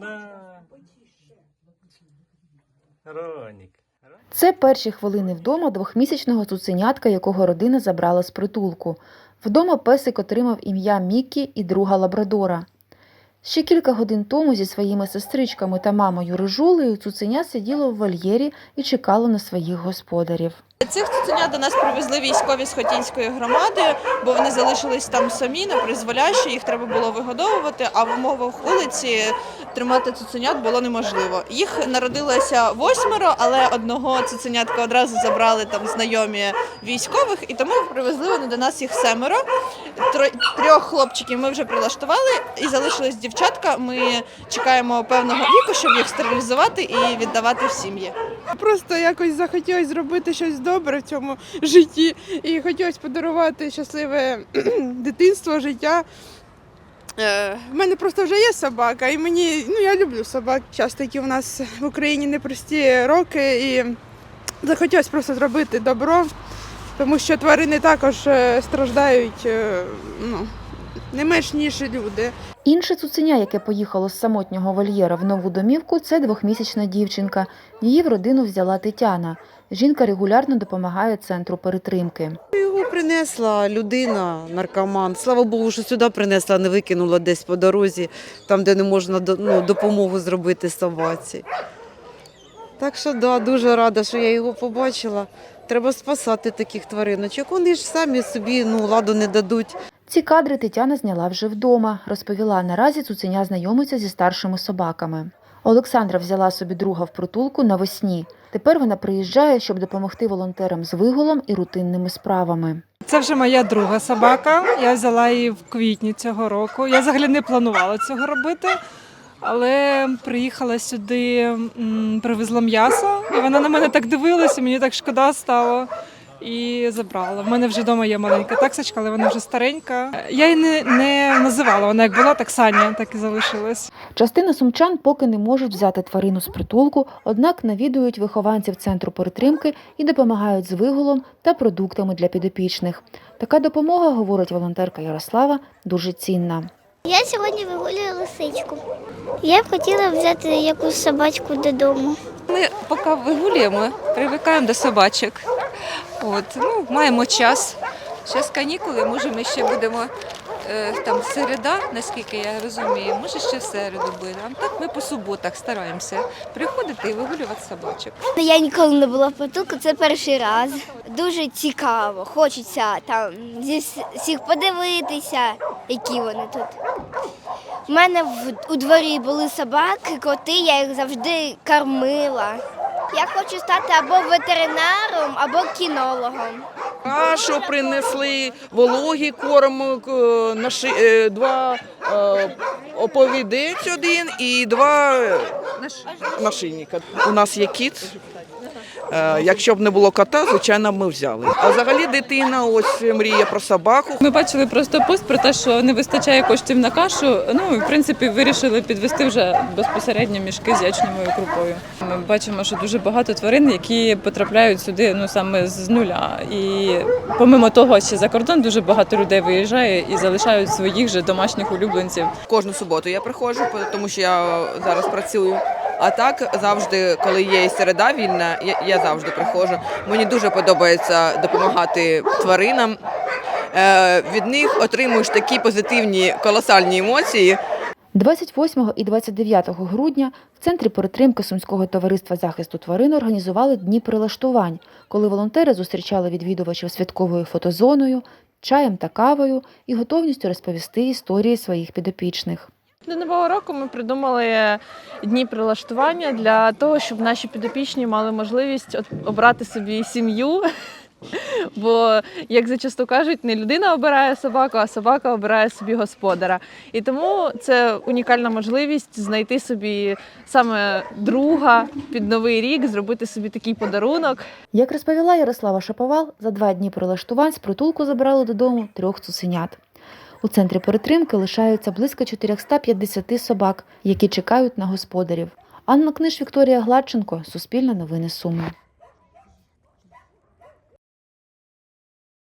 Да. Ронік. Це перші хвилини вдома двохмісячного цуценятка, якого родина забрала з притулку. Вдома песик отримав ім'я Мікі і друга лабрадора. Ще кілька годин тому зі своїми сестричками та мамою Рижулею цуценя сиділо в вольєрі і чекало на своїх господарів. Цих цуценят до нас привезли військові з Хотінської громади, бо вони залишились там самі, на призволяще, їх треба було вигодовувати, а в умовах вулиці тримати цуценят було неможливо. Їх народилося восьмеро, але одного цуценятка одразу забрали там знайомі військових, і тому привезли вони до нас їх семеро. Трьох хлопчиків ми вже прилаштували і залишились дівчатка. Ми чекаємо певного віку, щоб їх стерилізувати і віддавати в сім'ї. Просто якось захотілося зробити щось добре в цьому житті і хотілося подарувати щасливе дитинство, життя. Е, В мене просто вже є собака, і мені ну я люблю собак. Час такі у нас в Україні непрості роки, і захотілося просто зробити добро, тому що тварини також е, страждають е, ну, не менш ніж люди. Інше цуценя, яке поїхало з самотнього вольєра в нову домівку, це двохмісячна дівчинка. Її в родину взяла Тетяна. Жінка регулярно допомагає центру перетримки. Його принесла людина, наркоман. Слава Богу, що сюди принесла, не викинула десь по дорозі, там, де не можна ну, допомогу зробити собаці. Так що да, дуже рада, що я його побачила. Треба спасати таких твариночок. Вони ж самі собі ну, ладу не дадуть. Ці кадри Тетяна зняла вже вдома. Розповіла, наразі цуценя знайомиться зі старшими собаками. Олександра взяла собі друга в притулку навесні. Тепер вона приїжджає, щоб допомогти волонтерам з вигулом і рутинними справами. Це вже моя друга собака. Я взяла її в квітні цього року. Я взагалі не планувала цього робити, але приїхала сюди, привезла м'ясо, і вона на мене так дивилася, мені так шкода стало. І забрала. В мене вже вдома є маленька таксочка, але вона вже старенька. Я її не, не називала. Вона як була, так Саня, так і залишилась. Частина сумчан поки не можуть взяти тварину з притулку, однак навідують вихованців центру перетримки і допомагають з вигулом та продуктами для підопічних. Така допомога, говорить волонтерка Ярослава, дуже цінна. Я сьогодні вигулюю лисичку. Я б хотіла взяти якусь собачку додому. Ми поки вигулюємо, привикаємо до собачок. От, ну, маємо час. Зараз канікули, може ми ще будемо е, там середа, наскільки я розумію, може ще в середу буде. А так ми по суботах стараємося приходити і вигулювати собачок. Я ніколи не була в потулку, це перший раз. Дуже цікаво. Хочеться там зі всіх подивитися, які вони тут. У мене у дворі були собаки, коти, я їх завжди кормила. Я хочу стати або ветеринаром, або кінологом. Кашу принесли, вологі корм, наші наши, е, два оповіди оповідець один і два е, нашийника. У нас є кіт. Е, Якщо б не було кота, звичайно, ми взяли. А взагалі дитина ось мріє про собаку. Ми бачили просто пост про те, що не вистачає коштів на кашу. Ну і в принципі вирішили підвести вже безпосередньо мішки з ячневою крупою. Ми бачимо, що дуже багато тварин, які потрапляють сюди ну саме з нуля. І помимо того, ще за кордон дуже багато людей виїжджає і залишають своїх же домашніх улюбленців. Кожну суботу я приходжу, тому що я зараз працюю. А так завжди, коли є середа вільна, я, я завжди приходжу. Мені дуже подобається допомагати тваринам. Е, від них отримуєш такі позитивні колосальні емоції. 28 і 29 грудня в центрі перетримки Сумського товариства захисту тварин організували дні прилаштувань, коли волонтери зустрічали відвідувачів святковою фотозоною, чаєм та кавою і готовністю розповісти історії своїх підопічних. До нового року ми придумали дні прилаштування для того, щоб наші підопічні мали можливість обрати собі сім'ю. Бо, як зачасту кажуть, не людина обирає собаку, а собака обирає собі господара. І тому це унікальна можливість знайти собі саме друга під новий рік, зробити собі такий подарунок. Як розповіла Ярослава Шаповал, за два дні прилаштувань з притулку забрали додому трьох цуценят. У центрі перетримки лишаються близько 450 собак, які чекають на господарів. Анна Книж, Вікторія Гладченко, Суспільне новини Суми.